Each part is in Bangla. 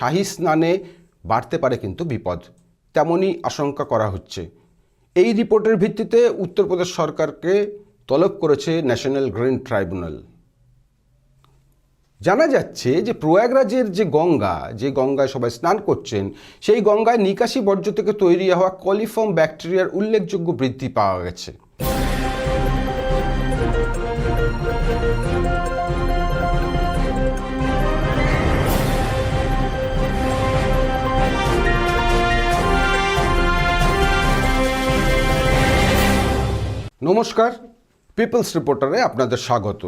শাহী স্নানে বাড়তে পারে কিন্তু বিপদ। তেমনই আশঙ্কা করা হচ্ছে। এই রিপোর্টের ভিত্তিতে উত্তরপ্রদেশ সরকারকে তলব করেছে ন্যাশনাল গ্রিন ট্রাইব্যুনাল। জানা যাচ্ছে যে প্রয়াগরাজের যে গঙ্গা, যে গঙ্গায় সবাই স্নান করছেন, সেই গঙ্গায় নিকাশি বর্জ্য থেকে তৈরি হওয়া কলিফর্ম ব্যাকটেরিয়ার উল্লেখযোগ্য বৃদ্ধি পাওয়া গেছে। নমস্কার পিপলস রিপোর্টারে আপনাদের স্বাগত।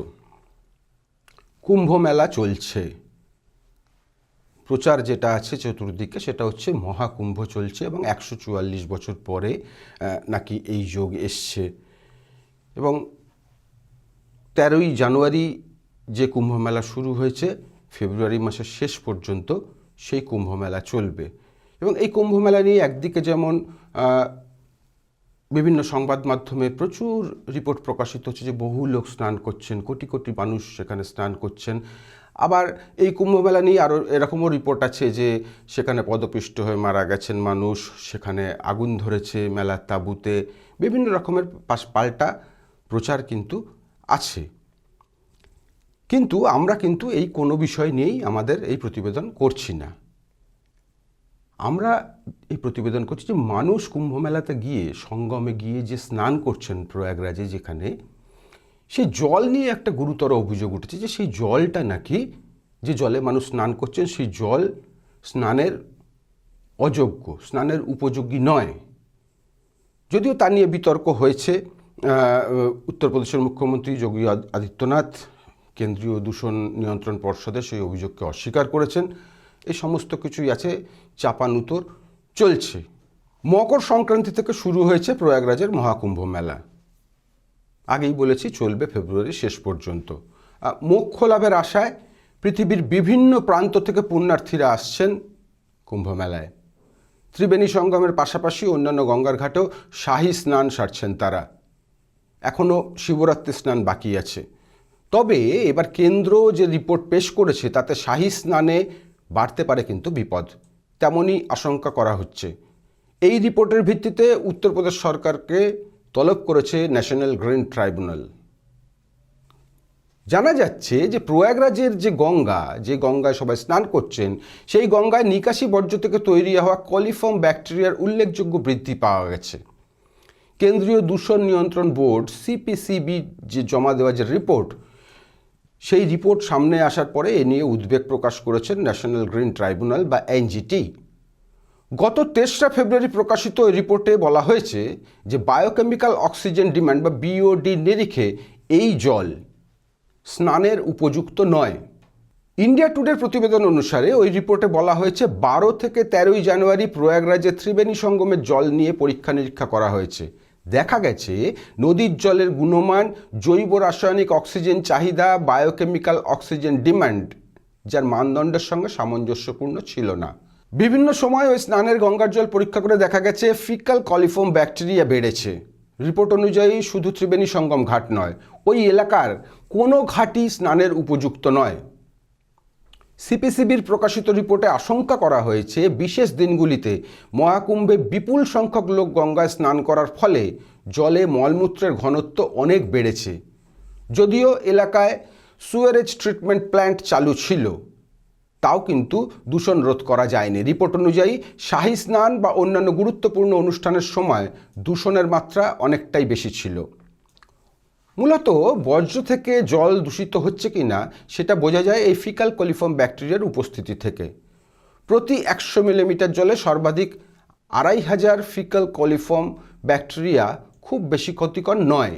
কুম্ভ মেলা চলছে। প্রচার যেটা আছে চতুর্দিকে সেটা হচ্ছে মহাকুম্ভ চলছে এবং একশো চুয়াল্লিশ বছর পরে নাকি এই যোগ এসছে। এবং তেরোই জানুয়ারি যে কুম্ভ মেলা শুরু হয়েছে, ফেব্রুয়ারি মাসের শেষ পর্যন্ত সেই কুম্ভ মেলা চলবে। এবং এই কুম্ভ মেলা নিয়ে একদিকে যেমন বিভিন্ন সংবাদ মাধ্যমে প্রচুর রিপোর্ট প্রকাশিত হচ্ছে যে বহু লোক স্নান করছেন, কোটি কোটি মানুষ সেখানে স্নান করছেন। আবার এই কুম্ভমেলা নিয়ে আরও এরকমও রিপোর্ট আছে যে সেখানে পদপিষ্ট হয়ে মারা গেছেন মানুষ, সেখানে আগুন ধরেছে মেলার তাঁবুতে, বিভিন্ন রকমের পাশ, পাল্টা প্রচার কিন্তু আছে। কিন্তু আমরা কিন্তু এই কোনো বিষয় নিয়েই আমাদের এই প্রতিবেদন করছি না। আমরা এই প্রতিবেদন করছি যে মানুষ কুম্ভ মেলাতে গিয়ে, সঙ্গমে গিয়ে যে স্নান করছেন প্রয়াগরাজে যেখানে, সেই জল নিয়ে একটা গুরুতর অভিযোগ উঠেছে যে সেই জলটা নাকি, যে জলে মানুষ স্নান করছেন, সেই জল স্নানের অযোগ্য, স্নানের উপযোগী নয়। যদিও তা নিয়ে বিতর্ক হয়েছে উত্তরপ্রদেশের মুখ্যমন্ত্রী যোগী আদিত্যনাথ, কেন্দ্রীয় দূষণ নিয়ন্ত্রণ পর্ষদে সেই অভিযোগকে অস্বীকার করেছেন। এই সমস্ত কিছুই আছে, চাপানুতোর চলছে। মকর সংক্রান্তি থেকে শুরু হয়েছে প্রয়াগরাজের মহাকুম্ভ মেলা। আগেই বলেছি, চলবে ফেব্রুয়ারি শেষ পর্যন্ত। মোক্ষ লাভের আশায় পৃথিবীর বিভিন্ন প্রান্ত থেকে পুণ্যার্থীরা আসছেন কুম্ভ মেলায়। ত্রিবেণী সঙ্গমের পাশাপাশি অন্যান্য গঙ্গার ঘাটেও শাহী স্নান সারছেন তারা। এখনও শিবরাত্রি স্নান বাকি আছে। তবে এবার কেন্দ্র যে রিপোর্ট পেশ করেছে, তাতে শাহী স্নানে বাড়তে পারে কিন্তু বিপদ। তেমনই আশঙ্কা করা হচ্ছে। এই রিপোর্টের ভিত্তিতে উত্তরপ্রদেশ সরকারকে তলব করেছে ন্যাশনাল গ্রিন ট্রাইব্যুনাল। জানা যাচ্ছে যে প্রয়াগরাজের যে গঙ্গা, যে গঙ্গায় সবাই স্নান করছেন, সেই গঙ্গায় নিকাশি বর্জ্য থেকে তৈরি হওয়া কলিফর্ম ব্যাকটেরিয়ার উল্লেখযোগ্য বৃদ্ধি পাওয়া গেছে। কেন্দ্রীয় দূষণ নিয়ন্ত্রণ বোর্ড, সিপিসিবি, যে জমা দেওয়া যে রিপোর্ট সেই রিপোর্ট সামনে আসার পরে এ নিয়ে উদ্বেগ প্রকাশ করেছেন ন্যাশনাল গ্রিন ট্রাইব্যুনাল বা এনজিটি। গত তেসরা ফেব্রুয়ারি প্রকাশিত ওই রিপোর্টে বলা হয়েছে যে বায়োকেমিক্যাল অক্সিজেন ডিমান্ড বা বিওডি নিরিখে এই জল স্নানের উপযুক্ত নয়। ইন্ডিয়া টুডের প্রতিবেদন অনুসারে ওই রিপোর্টে বলা হয়েছে বারো থেকে তেরোই জানুয়ারি প্রয়াগরাজে ত্রিবেণী সঙ্গমের জল নিয়ে পরীক্ষা নিরীক্ষা করা হয়েছে। দেখা গেছে, নদীর জলের গুণমান, জৈব রাসায়নিক অক্সিজেন চাহিদা, বায়োকেমিক্যাল অক্সিজেন ডিমান্ড, যার মানদণ্ডের সঙ্গে সামঞ্জস্যপূর্ণ ছিল না। বিভিন্ন সময় ওই স্নানের গঙ্গার জল পরীক্ষা করে দেখা গেছে, ফিকাল কলিফর্ম ব্যাকটেরিয়া বেড়েছে। রিপোর্ট অনুযায়ী শুধু ত্রিবেণী সঙ্গম ঘাট নয়, ওই এলাকার কোনো ঘাটই স্নানের উপযুক্ত নয়। সিপিসিবির প্রকাশিত রিপোর্টে আশঙ্কা করা হয়েছে, বিশেষ দিনগুলিতে মহাকুম্ভে বিপুল সংখ্যক লোক গঙ্গায় স্নান করার ফলে জলে মলমূত্রের ঘনত্ব অনেক বেড়েছে। যদিও এলাকায় সুয়ারেজ ট্রিটমেন্ট প্ল্যান্ট চালু ছিল, তাও কিন্তু দূষণ রোধ করা যায়নি। রিপোর্ট অনুযায়ী, শাহী স্নান বা অন্যান্য গুরুত্বপূর্ণ অনুষ্ঠানের সময় দূষণের মাত্রা অনেকটাই বেশি ছিল। মূলত বর্জ্য থেকে জল দূষিত হচ্ছে কি না, সেটা বোঝা যায় এই ফিকাল কলিফর্ম ব্যাকটেরিয়ার উপস্থিতি থেকে। প্রতি একশো মিলিমিটার জলে সর্বাধিক আড়াই হাজার ফিকাল কলিফর্ম ব্যাকটেরিয়া খুব বেশি ক্ষতিকর নয়।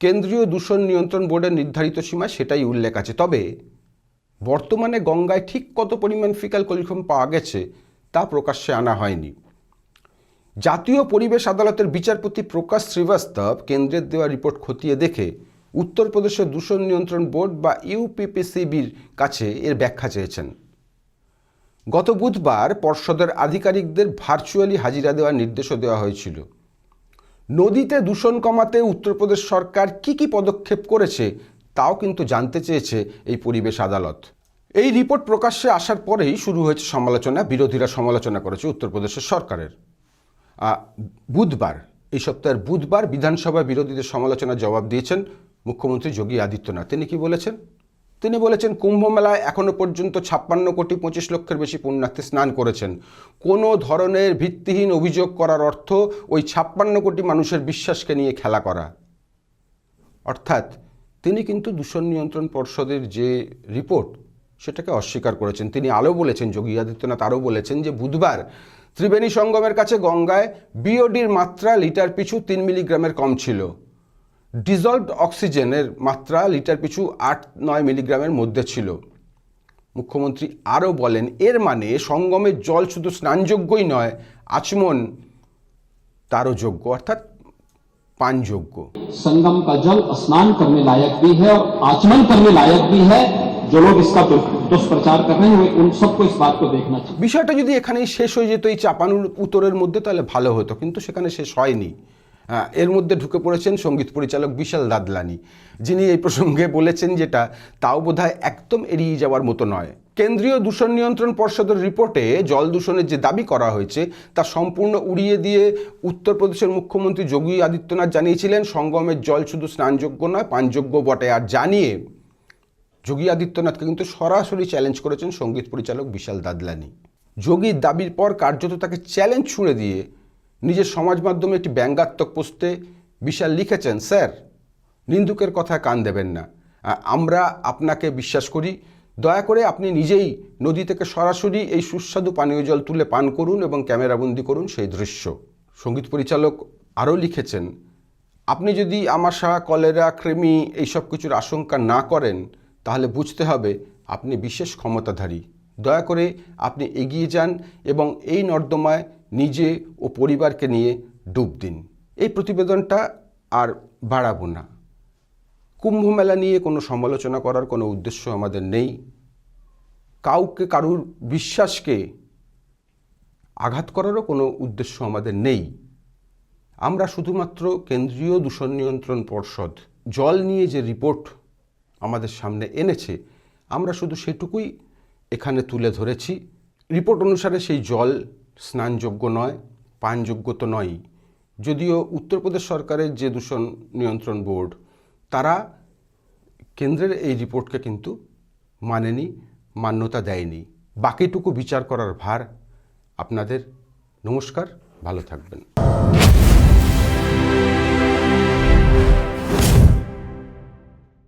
কেন্দ্রীয় দূষণ নিয়ন্ত্রণ বোর্ডের নির্ধারিত সীমা সেটাই উল্লেখ আছে। তবে বর্তমানে গঙ্গায় ঠিক কত পরিমাণ ফিকাল কলিফর্ম পাওয়া গেছে তা প্রকাশ্যে আনা হয়নি। জাতীয় পরিবেশ আদালতের বিচারপতি প্রকাশ শ্রীবাস্তব কেন্দ্রের দেওয়া রিপোর্ট খতিয়ে দেখে উত্তরপ্রদেশের দূষণ নিয়ন্ত্রণ বোর্ড বা ইউপিপিসিবির কাছে এর ব্যাখ্যা চেয়েছেন। গত বুধবার পর্ষদের আধিকারিকদের ভার্চুয়ালি হাজিরা দেওয়ার নির্দেশও দেওয়া হয়েছিল। নদীতে দূষণ কমাতে উত্তরপ্রদেশ সরকার কি কি পদক্ষেপ করেছে তাও কিন্তু জানতে চেয়েছে এই পরিবেশ আদালত। এই রিপোর্ট প্রকাশ্যে আসার পরেই শুরু হয়েছে সমালোচনা, বিরোধীরা সমালোচনা করেছে উত্তরপ্রদেশের সরকারের। বুধবার, এই সপ্তাহের বুধবার বিধানসভায় বিরোধীদের সমালোচনার জবাব দিয়েছেন মুখ্যমন্ত্রী যোগী আদিত্যনাথ। তিনি কি বলেছেন? তিনি বলেছেন, কুম্ভ মেলায় এখনও পর্যন্ত ছাপ্পান্ন কোটি পঁচিশ লক্ষের বেশি পুণ্যার্থী স্নান করেছেন। কোনো ধরনের ভিত্তিহীন অভিযোগ করার অর্থ ওই ছাপ্পান্ন কোটি মানুষের বিশ্বাসকে নিয়ে খেলা করা। অর্থাৎ, তিনি কিন্তু দূষণ নিয়ন্ত্রণ পর্ষদের যে রিপোর্ট, সেটাকে অস্বীকার করেছেন। তিনি আরও বলেছেন, যোগী আদিত্যনাথ আরও বলেছেন যে বুধবার ত্রিবেণী সঙ্গমের কাছে গঙ্গায় বিওডির মাত্রা লিটার পিছু তিন মিলিগ্রামের কম ছিল ডিজলভড অক্সিজেনের মাত্রা লিটার পিছু আট নয় মিলিগ্রামের মধ্যে ছিল মুখ্যমন্ত্রী আরও বলেন এর মানে সঙ্গমের জল শুধু স্নানযোগ্যই নয় আচমন তারও যোগ্য অর্থাৎ পানযোগ্য संगम का जल स्नान करने लायक भी है और आचमन करने लायक भी है जो लोग इसका दुष- दुष्प्रचार कर रहे हैं वे उन सबको इस बात को देखना चाहिए বিষয়টা যদি এখানেই শেষ হয়ে যেত এই চাপানুর উত্তরের মধ্যে তাহলে ভালো হতো কিন্তু সেখানে শেষ হয়নি আহ, এর মধ্যে ঢুকে পড়েছেন সঙ্গীত পরিচালক বিশাল দাদলানি যিনি এই প্রসঙ্গে বলেছেন যেটা তাও বোধহয় একদম এড়িয়ে যাওয়ার মতো নয় কেন্দ্রীয় দূষণ নিয়ন্ত্রণ পর্ষদের রিপোর্টে জল দূষণের যে দাবি করা হয়েছে তা সম্পূর্ণ উড়িয়ে দিয়ে উত্তরপ্রদেশের মুখ্যমন্ত্রী যোগী আদিত্যনাথ জানিয়েছিলেন সঙ্গমের জল শুধু স্নানযোগ্য নয় পানযোগ্য বটে আর জানিয়ে যোগী আদিত্যনাথকে কিন্তু সরাসরি চ্যালেঞ্জ করেছেন সংগীত পরিচালক বিশাল দাদলানি। যোগীর দাবির পর কার্যত তাকে চ্যালেঞ্জ ছুঁড়ে দিয়ে নিজের সমাজ মাধ্যমে একটি ব্যঙ্গাত্মক পোস্টে বিশাল লিখেছেন, স্যার, নিন্দুকের কথা কান দেবেন না। আমরা আপনাকে বিশ্বাস করি, দয়া করে আপনি নিজেই নদী থেকে সরাসরি এই সুস্বাদু পানীয় জল তুলে পান করুন এবং ক্যামেরাবন্দি করুন সেই দৃশ্য। সংগীত পরিচালক আরও লিখেছেন, আপনি যদি আমাশা, কলেরা, কৃমি এইসব কিছুর আশঙ্কা না করেন তাহলে বুঝতে হবে আপনি বিশেষ ক্ষমতাধারী। দয়া করে আপনি এগিয়ে যান এবং এই নর্দমায় নিজে ও পরিবারকে নিয়ে ডুব দিন। এই প্রতিবেদনটা আর বাড়াবো না। কুম্ভ মেলা নিয়ে কোনো সমালোচনা করার কোনো উদ্দেশ্য আমাদের নেই। কাউকে, কারুর বিশ্বাসকে আঘাত করারও কোনো উদ্দেশ্য আমাদের নেই। আমরা শুধুমাত্র কেন্দ্রীয় দূষণ নিয়ন্ত্রণ পর্ষদ, জল নিয়ে যে রিপোর্ট আমাদের সামনে এনেছে, আমরা শুধু সেটুকুই এখানে তুলে ধরেছি। রিপোর্ট অনুসারে সেই জল স্নানযোগ্য নয়, পানযোগ্য তো নয়ই। যদিও উত্তরপ্রদেশ সরকারের যে দূষণ নিয়ন্ত্রণ বোর্ড, তারা কেন্দ্রের এই রিপোর্টকে কিন্তু মানেনি, মান্যতা দেয়নি। বাকিটুকু বিচার করার ভার আপনাদের। নমস্কার, ভালো থাকবেন।